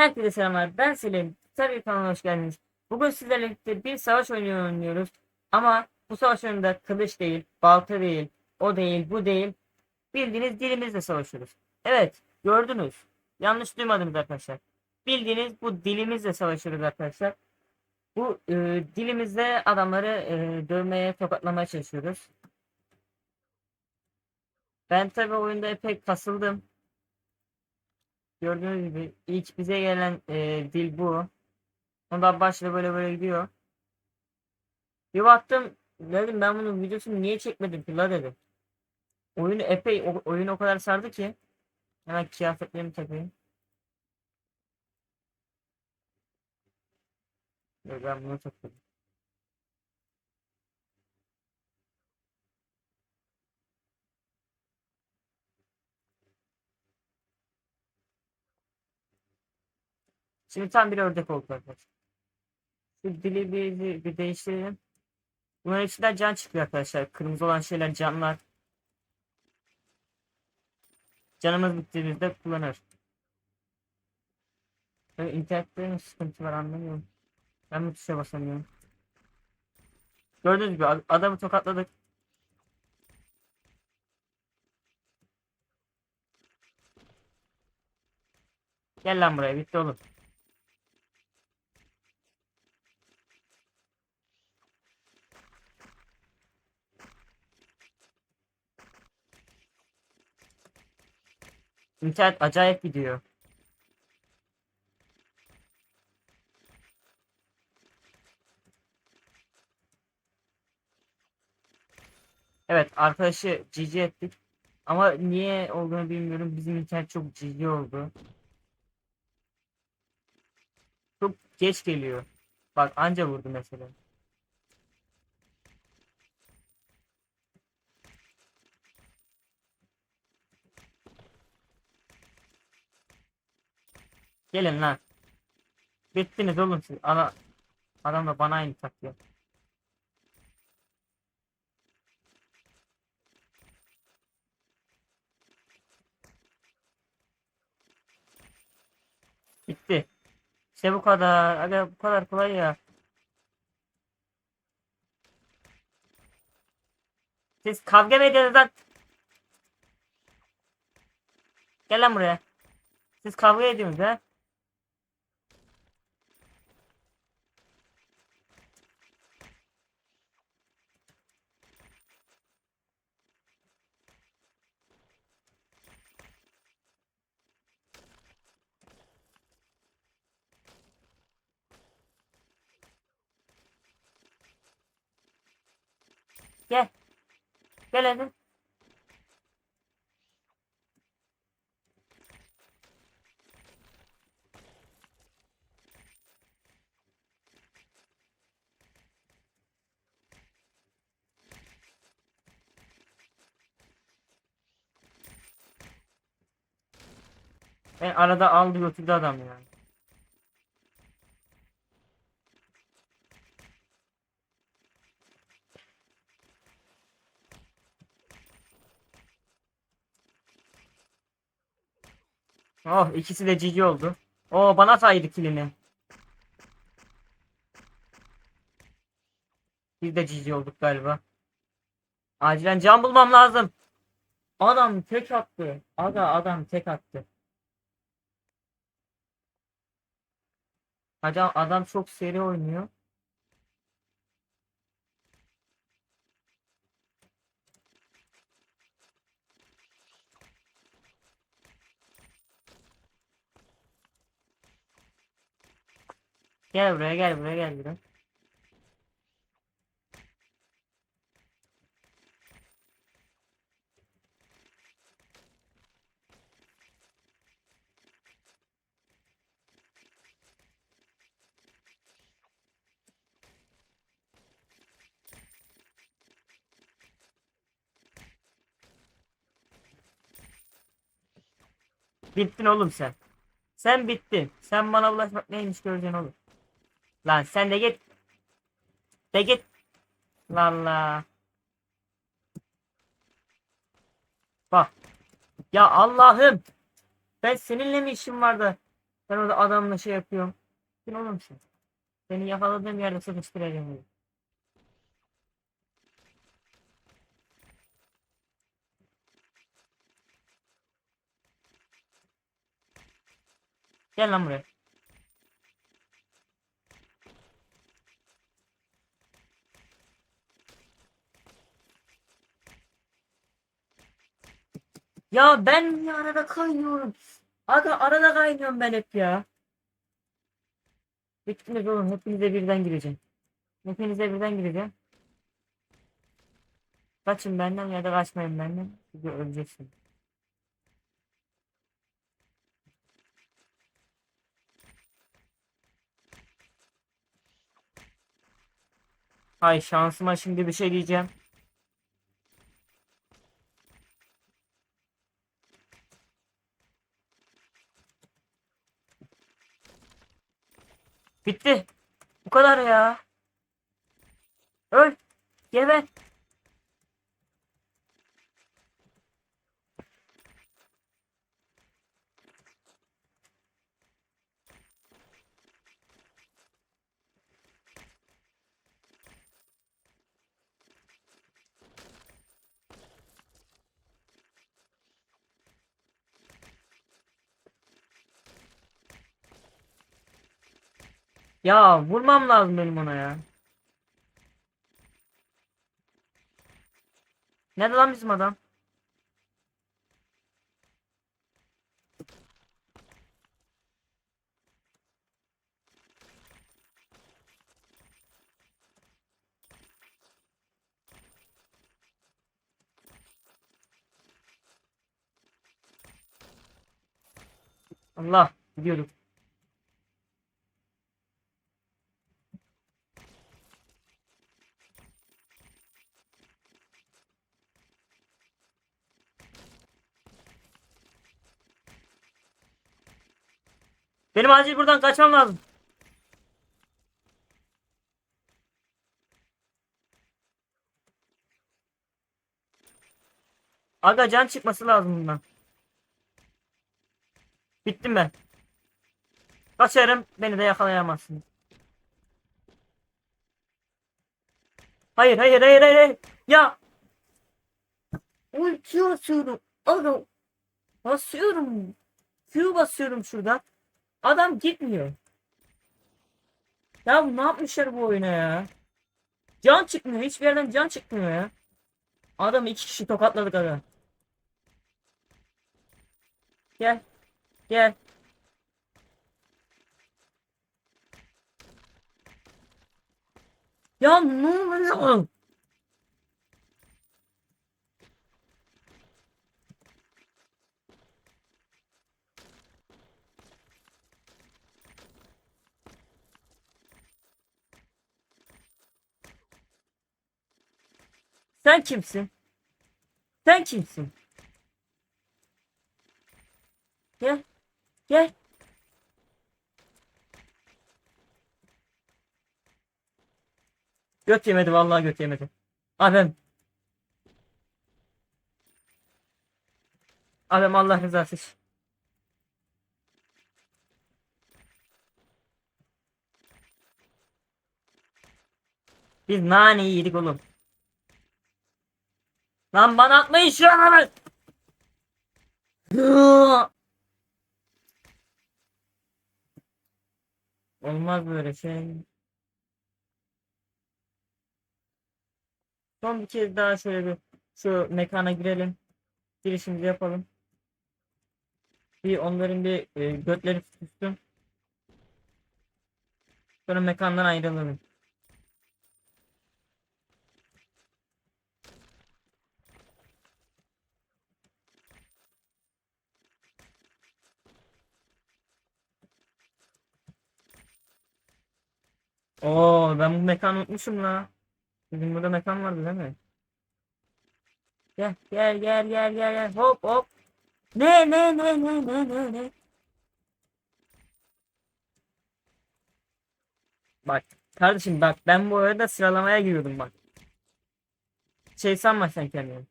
Herkese selamlar. Ben Selim. Tabii kanalına hoş geldiniz. Bugün sizlerle birlikte bir savaş oyunu oynuyoruz. Ama bu savaş oyununda kılıç değil, balta değil, o değil, bu değil. Bildiğiniz dilimizle savaşıyoruz. Evet, gördünüz. Yanlış duymadınız arkadaşlar. Bildiğiniz bu dilimizle savaşıyoruz arkadaşlar. Bu e, dilimizle adamları e, dövmeye, tokatlamaya çalışıyoruz. Ben tabii oyunda epey kasıldım. Gördüğünüz gibi ilk bize gelen e, dil bu. Ondan başla böyle böyle gidiyor. Bir baktım dedim ben bunun videosunu niye çekmedim ki la dedim. Oyunu epey o, oyun o kadar sardı ki. Hemen kıyafetlerimi takayım. Ben bunu takayım. Şimdi tam bir ördek oldu arkadaşlar. Dili bir, bir, değiştirelim. Bunların içinden can çıkıyor arkadaşlar. Kırmızı olan şeyler canlar. Canımız bittiğimizde kullanır. Böyle internette mi sıkıntı var anlamıyorum. Ben bu tuşa basamıyorum. Gördüğünüz gibi ad- adamı tokatladık. Gel lan buraya bitti oğlum. İnternet acayip gidiyor. Evet arkadaşı GG ettik. Ama niye olduğunu bilmiyorum. Bizim internet çok GG oldu. Çok geç geliyor. Bak anca vurdu mesela. Gelin lan. Bittiniz oğlum siz. Ana, adam da bana aynı takıyor. Bitti. İşte bu kadar. Aga bu kadar kolay ya. Siz kavga mı ediyorsunuz lan? Gel lan buraya. Siz kavga ediyorsunuz ha? Gel. Gel. Ben arada aldı götürdü adam yani. Oh ikisi de cici oldu. Oo bana saydı kilini. Biz de cici olduk galiba. Acilen can bulmam lazım. Adam tek attı. Aga adam tek attı. Adam, adam çok seri oynuyor. Gel buraya gel buraya gel buraya. Bittin oğlum sen. Sen bittin. Sen bana ulaşmak neymiş göreceksin oğlum. Lan sen de git. De git. Lan la. Bak. Ya Allah'ım. Ben seninle mi işim vardı? Ben orada adamla şey yapıyorum. Kim oğlum sen? Seni yakaladığım yerde sıkıştıracağım. Gel lan buraya. Ya ben niye arada kaynıyorum? Aga arada kaynıyorum ben hep ya. Bittiniz oğlum hepinize birden gireceğim. Hepinize birden gireceğim. Kaçın benden ya da kaçmayın benden. Çünkü öleceksin. Hay şansıma şimdi bir şey diyeceğim. Bitti. Bu kadar ya. Öl. Geber. Ya vurmam lazım benim ona ya. Nerede lan bizim adam? Allah gidiyorduk. Benim acil buradan kaçmam lazım. Aga can çıkması lazım bundan. Bittim ben. Kaçarım beni de yakalayamazsın. Hayır hayır hayır hayır. Ya. Ulti basıyorum. Aga. Basıyorum. Q basıyorum şurada. Adam gitmiyor. Ya ne yapmışlar bu oyuna ya? Can çıkmıyor. Hiçbir yerden can çıkmıyor ya. Adamı iki kişi tokatladık aga. Gel. Gel. Ya ne oluyor? Sen kimsin? Sen kimsin? Gel. Gel. Göt yemedi vallahi göt yemedi. Abim. Abim Allah rızası için. Biz nane yedik oğlum. Lan bana atmayın şu an. Olmaz böyle şey. Son bir kez daha şöyle bir şu mekana girelim. Girişimizi yapalım. Bir onların bir e, götleri tutsun. Sonra mekandan ayrılalım. Oo ben bu mekanı unutmuşum la. Bizim burada mekan vardı değil mi? Gel gel gel gel gel gel hop hop. Ne ne ne ne ne ne ne. Bak kardeşim bak ben bu arada sıralamaya giriyordum bak. Şey sanma sen kendini.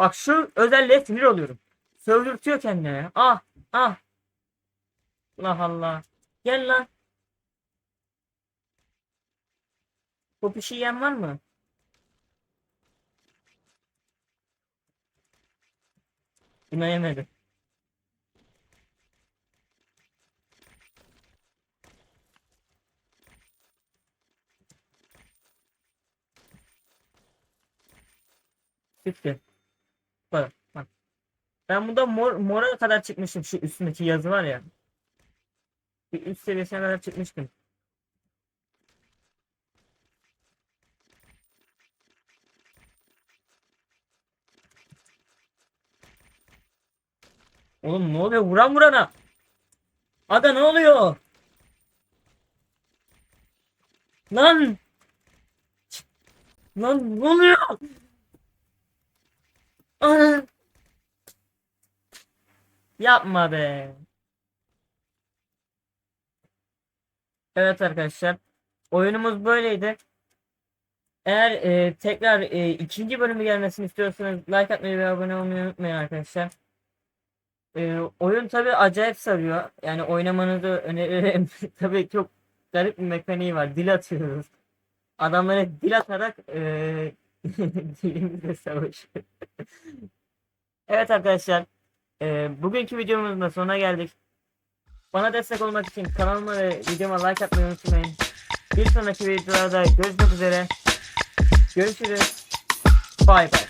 Bak şu özelliğe sinir oluyorum. Sövdürtüyor kendine ya. Ah ah. Allah Allah. Gel lan. Bu pişi yiyen var mı? Buna yemedi. Bitti. Bak, bak. Ben bunda mor, mora kadar çıkmışım şu üstündeki yazı var ya. Bir üst seviyesine kadar çıkmıştım. Oğlum ne oluyor? Vuran vurana. Aga ne oluyor? Lan! Lan ne oluyor? Yapma be. Evet arkadaşlar. Oyunumuz böyleydi. Eğer e, tekrar e, ikinci bölümü gelmesini istiyorsanız like atmayı ve abone olmayı unutmayın arkadaşlar. E, oyun tabi acayip sarıyor. Yani oynamanızı öneririm. tabi çok garip bir mekaniği var. Dil atıyoruz. Adamlara dil atarak e, dilimizle savaşıyor. evet arkadaşlar. e, bugünkü videomuzun da sonuna geldik. Bana destek olmak için kanalıma ve videoma like atmayı unutmayın. Bir sonraki videolarda görüşmek üzere. Görüşürüz. Bay bay.